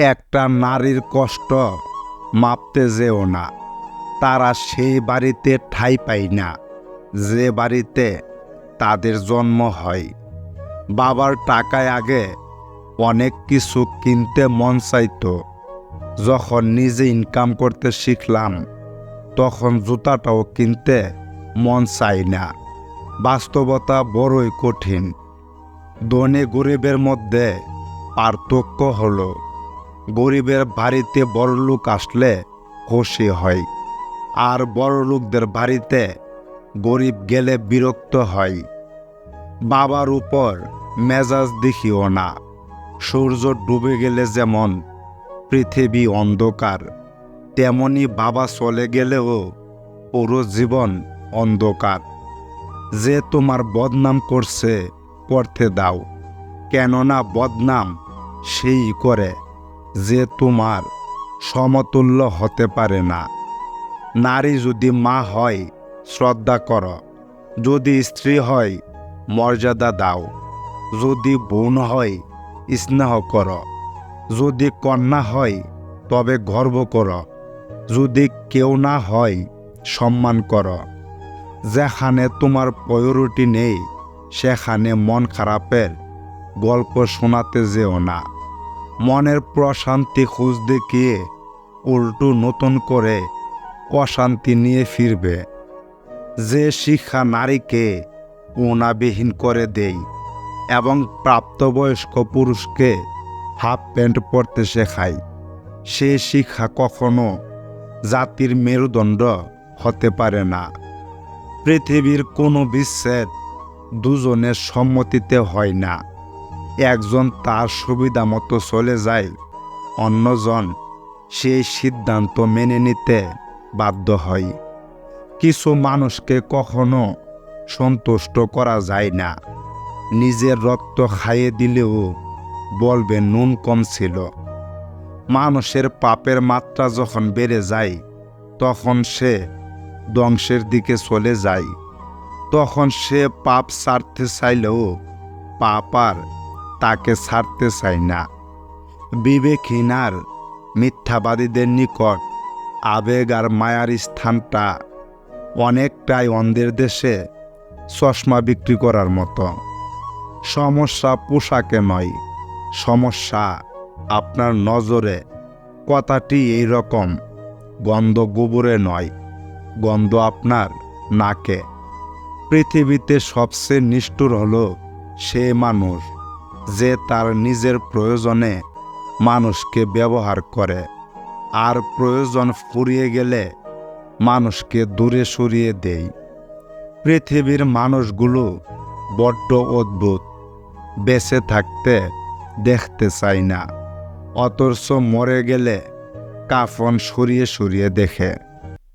একটা নারীর কষ্ট মাপতে যেও না। তারা সেই বাড়িতে ঠাঁই পায় না। যে বাড়িতে তাদের জন্ম হয়। বাবার টাকায় আগে অনেক কিছু কিনতে মন চাইতো। যখন নিজে ইনকাম করতে শিখলাম, তখন জুতাটাও কিনতে মন চাই না। বাস্তবতা বড়ই কঠিন। ধনী গরিবের মধ্যে পার্থক্য হলো গরিবের বাড়িতে বড়লোক আসলে খুশি হয়, আর বড়লোকদের বাড়িতে গরিব গেলে বিরক্ত হয়। বাবার উপর মেজাজ দেখিও না, সূর্য ডুবে গেলে যেমন পৃথিবী অন্ধকার, তেমনি বাবা চলে গেলেও পুরো জীবন অন্ধকার। যে তোমার বদনাম করছে করতে দাও, কেননা বদনাম সেই করে। যে তোমার সমতুল্য হতে পারে না। নারী যদি মা হয়, শ্রদ্ধা কর। যদি স্ত্রী হয়, মর্যাদা দাও। যদি বোন হয়, স্নেহ কর। যদি কন্যা হয়, তবে গর্ব কর। যদি কেউ না হয়, সম্মান কর। যেখানে তোমার পয়রুটি নেই, সেখানে মন খারাপের গল্প শোনাতে যেও না। মনের প্রশান্তি খুঁজতে গিয়ে উল্টো নতুন করে অশান্তি নিয়ে ফিরবে। যে শিক্ষা নারীকে উনাবিহীন করে দেই এবং প্রাপ্তবয়স্ক পুরুষকে হাফ প্যান্ট পরতে শেখায়, সে শিক্ষা কখনো জাতির মেরুদণ্ড হতে পারে না। পৃথিবীর কোনো বিচ্ছেদ দুজনের সম্মতিতে হয় না। একজন তার সুবিধা মতো চলে যায়, অন্যজন সেই সিদ্ধান্ত মেনে নিতে বাধ্য হয়। কিছু মানুষকে কখনো সন্তুষ্ট করা যায় না। নিজের রক্ত খাইয়ে দিলেও বলবে নুন কম ছিল। মানুষের পাপের মাত্রা যখন বেড়ে যায়, তখন সে ধ্বংসের দিকে চলে যায়। তখন সে পাপ ছাড়তে চাইলেও পাপ আর তাকে ছাড়তে চায় না। বিবেকহীন আর মিথ্যাবাদীদের নিকট আবেগ আর মায়ার স্থানটা অনেকটাই অন্ধের দেশে চশমা বিক্রি করার মতো। সমস্যা পোশাকে নয়, সমস্যা আপনার নজরে। কথাটি এই রকম গন্ধ গোবরে নয়, গন্ধ আপনার নাকে। পৃথিবীতে সবচেয়ে নিষ্ঠুর হল সে মানুষ। যে তার নিজের প্রয়োজনে মানুষকে ব্যবহার করে। আর প্রয়োজন ফুরিয়ে গেলে মানুষকে দূরে সরিয়ে দেয়। পৃথিবীর মানুষগুলো বড্ড অদ্ভুত। বেঁচে থাকতে দেখতে চায় না। অথচ মরে গেলে কাফন সরিয়ে সরিয়ে দেখে।